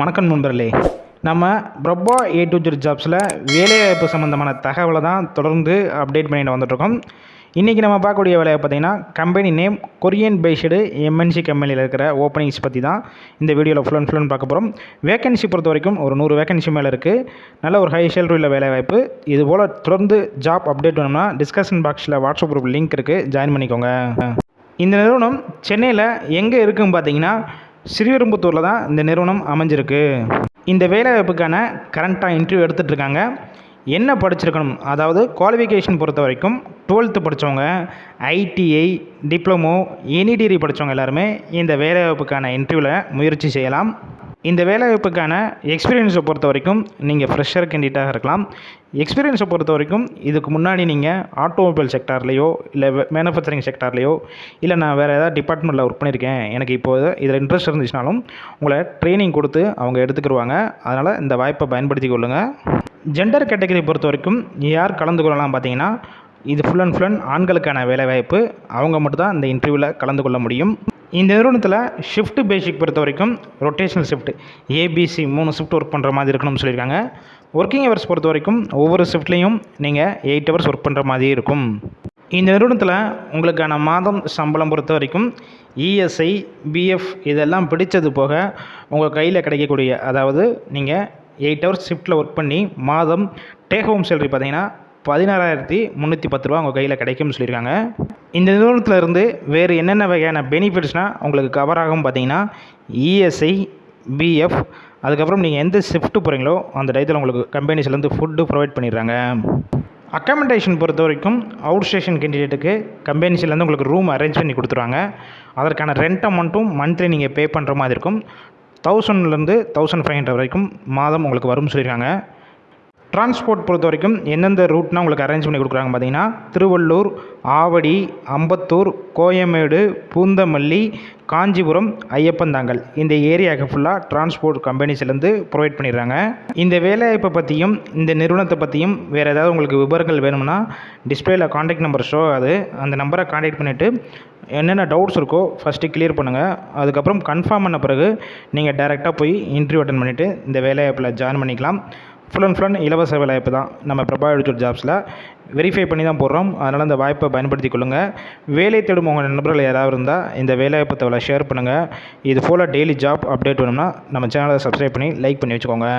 வணக்கம் நண்பர்களே. நம்ம பிரபா ஏ டு ஜெட் ஜாப்ஸில் வேலைவாய்ப்பு சம்மந்தமான தகவலை தான் தொடர்ந்து அப்டேட் பண்ணிட்டு வந்துட்ருக்கோம் இன்றைக்கி நம்ம பார்க்கக்கூடிய வேலையை பார்த்தீங்கன்னா company name Korean based MNC கம்பெனியில் இருக்கிற ஓப்பனிங்ஸ் பற்றி தான் இந்த வீடியோவில் ஃபுல் அண்ட் ஃபுல் பார்க்க போகிறோம் வேகன்சி பொறுத்த வரைக்கும் ஒரு நூறு வேகன்சி மேலே இருக்குது நல்ல ஒரு ஹை சேலரியில் வேலைவாய்ப்பு. இது போல் தொடர்ந்து ஜாப் அப்டேட் வேணும்னா டிஸ்கஷன் பாக்ஸில் வாட்ஸ்அப் குரூப் லிங்க் இருக்குது ஜாயின் பண்ணிக்கோங்க. இந்த நிறுவனம் சென்னையில் எங்கே இருக்குதுன்னு பார்த்தீங்கன்னா ஸ்ரீவிரும்புத்தூரில் தான் இந்த நிறுவனம் அமைஞ்சிருக்கு. இந்த வேலைவாய்ப்புக்கான கரண்ட்டாக இன்டர்வியூ எடுத்துகிட்டு இருக்காங்க என்ன படிச்சிருக்கணும்? அதாவது குவாலிஃபிகேஷன் பொறுத்த வரைக்கும் டுவெல்த்து படித்தவங்க ஐடிஐ டிப்ளமோ எனி டிகிரி படித்தவங்க எல்லாருமே இந்த வேலைவாய்ப்புக்கான இன்டர்வியூவில் முயற்சி செய்யலாம். இந்த வேலைவாய்ப்புக்கான எக்ஸ்பீரியன்ஸை பொறுத்த வரைக்கும் நீங்கள் ஃப்ரெஷர் கேண்டிடேட்டாக இருக்கலாம். எக்ஸ்பீரியன்ஸை பொறுத்த வரைக்கும் இதுக்கு முன்னாடி நீங்கள் ஆட்டோமொபைல் செக்டார்லேயோ இல்லை மேனுஃபேக்சரிங் செக்டார்லேயோ இல்லை நான் வேறு ஏதாவது டிபார்ட்மெண்ட்டில் ஒர்க் பண்ணியிருக்கேன் எனக்கு இப்போது இதில் இன்ட்ரெஸ்ட் இருந்துச்சுனாலும் உங்களை ட்ரைனிங் கொடுத்து அவங்க எடுத்துக்கிடுவாங்க அதனால் இந்த வாய்ப்பை பயன்படுத்தி கொள்ளுங்கள் ஜெண்டர் கேட்டகரி பொறுத்த வரைக்கும் யார் கலந்து கொள்ளலாம் பார்த்தீங்கன்னா இது ஃபுல் அண்ட் ஃபுல் அண்ட் ஆண்களுக்கான வேலைவாய்ப்பு. அவங்க மட்டும்தான் இந்த இன்டர்வியூவில் கலந்து கொள்ள முடியும். இந்த நிறுவனத்தில் ஷிஃப்ட் பேசிக் பொறுத்த வரைக்கும் ரொட்டேஷனல் ஷிஃப்ட் ஏபிசி மூணு ஷிஃப்ட் ஒர்க் பண்ணுற மாதிரி இருக்கணும்னு சொல்லியிருக்காங்க. ஒர்க்கிங் ஹவர்ஸ் பொறுத்த வரைக்கும் ஒவ்வொரு ஷிஃப்ட்லேயும் நீங்கள் எயிட் ஹவர்ஸ் ஒர்க் பண்ணுற மாதிரி இருக்கும். இந்த நிறுவனத்தில் உங்களுக்கான மாதம் சம்பளம் பொறுத்த வரைக்கும் இஎஸ்ஐ பிஎஃப் இதெல்லாம் பிடித்தது போக உங்கள் கையில் கிடைக்கக்கூடிய அதாவது நீங்கள் எயிட் ஹவர்ஸ் ஷிஃப்ட்டில் ஒர்க் பண்ணி மாதம் டேக் ஹோம் சேலரி பார்த்தீங்கன்னா பதினாறாயிரத்தி முந்நூற்றி பத்து ரூபா உங்கள் கையில் கிடைக்கும்னு சொல்லியிருக்காங்க. இந்த நிறுவனத்தில் இருந்து வேறு என்னென்ன வகையான பெனிஃபிட்ஸ்னால் உங்களுக்கு கவர் ஆகும் பார்த்தீங்கன்னா இஎஸ்ஐ பிஎஃப் அதுக்கப்புறம் நீங்கள் எந்த ஷிஃப்ட்டு போகிறீங்களோ அந்த டயத்தில் உங்களுக்கு கம்பெனிஸ்லேருந்து ஃபுட்டு ப்ரொவைட் பண்ணிடுறாங்க. அக்காமடேஷன் பொறுத்த வரைக்கும் அவுட் ஸ்டேஷன் கேண்டிடேட்டுக்கு கம்பெனிஸ்லேருந்து உங்களுக்கு ரூம் அரேஞ்ச் பண்ணி கொடுத்துருவாங்க. அதற்கான ரெண்ட் அமௌண்ட்டும் மந்த்லி நீங்கள் பே பண்ணுற மாதிரி இருக்கும். தௌசண்ட்லேருந்து தௌசண்ட் ஃபைவ் ஹண்ட்ரட் வரைக்கும் மாதம் உங்களுக்கு வரும்னு சொல்லியிருக்காங்க. டிரான்ஸ்போர்ட் பொறுத்த வரைக்கும் எந்தெந்த ரூட்னா உங்களுக்கு அரேஞ்ச் பண்ணி கொடுக்குறாங்க பார்த்தீங்கன்னா திருவள்ளூர் ஆவடி அம்பத்தூர் கோயமேடு பூந்தமல்லி காஞ்சிபுரம் ஐயப்பந்தாங்கல் இந்த ஏரியாவுக்கு ஃபுல்லாக டிரான்ஸ்போர்ட் கம்பெனிஸ்லேருந்து ப்ரொவைட் பண்ணிடுறாங்க. இந்த வேலைவாய்ப்பை பற்றியும் இந்த நிறுவனத்தை பற்றியும் வேறு ஏதாவது உங்களுக்கு விவரங்கள் வேணும்னா டிஸ்பிளேயில் காண்டாக்ட் நம்பர் ஷோ ஆகுது அந்த நம்பரை காண்டாக்ட் பண்ணிவிட்டு என்னென்ன டவுட்ஸ் இருக்கோ ஃபஸ்ட்டு கிளியர் பண்ணுங்கள் அதுக்கப்புறம் கன்ஃபார்ம் பண்ண பிறகு நீங்கள் டேரெக்டாக போய் இன்டர்வியூ அட்டன் பண்ணிவிட்டு இந்த வேலைவாய்ப்பில் ஜாயின் பண்ணிக்கலாம். ஃபுல் அண்ட் ஃபுல் அண்ட் இலவச வேலைவாய்ப்பு தான் நம்ம பிரபா எடுத்து ஜாப்ஸில் வெரிஃபை பண்ணி தான் போடுறோம். அதனால் அந்த வாய்ப்பை பயன்படுத்தி கொள்ளுங்கள் வேலை தேடும் உங்கள் நண்பர்கள் யாராவது இருந்தால் இந்த வேலைவாய்ப்பு தகவலை ஷேர் பண்ணுங்கள் இது போல் டெய்லி ஜாப் அப்டேட் வேணும்னா நம்ம சேனலை சப்ஸ்கிரைப் பண்ணி லைக் பண்ணி வச்சுக்கோங்க.